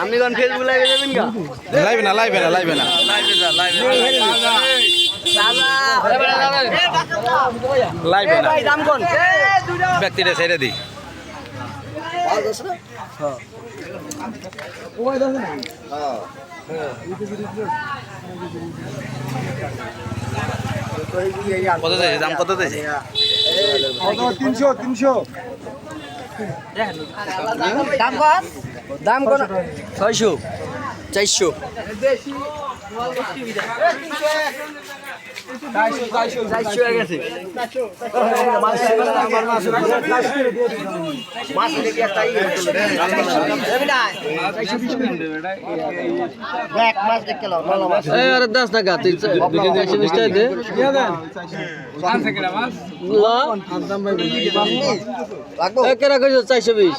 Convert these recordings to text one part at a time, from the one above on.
আপনি কোন ফেসবুক লাইভে যাবেন গা? লাইবে না লাইবে না লাইবে না। লাইভে যা লাইভে লাইবে না। দাম কোন ব্যক্তিটা ছেড়ে দিই কত দাম কত দিয়েছে? তিনশো তিনশো। দাম কত? দাম কোন ছয়শো। চারশো। দশ টাকা তুই চারশো বিশ টাকা দে লা কেরা কইছো চারশো বিশ।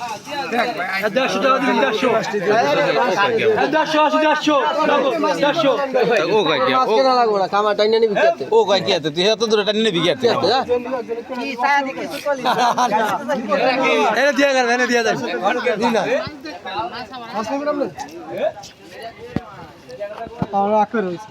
মারতে আইছিস মাছ থেকে মিলে দন দাও কোয়া? ও কয় কি মাছ কেনা লাগবো না খামার টাইনে নিবি খেতে ও কয় কি আছে তুই এত দূরে টানি নিবি কি আছে যা। এনে দিয়ে যাবে এনে দিয়ে যাবে আমরা আখের হয়েছে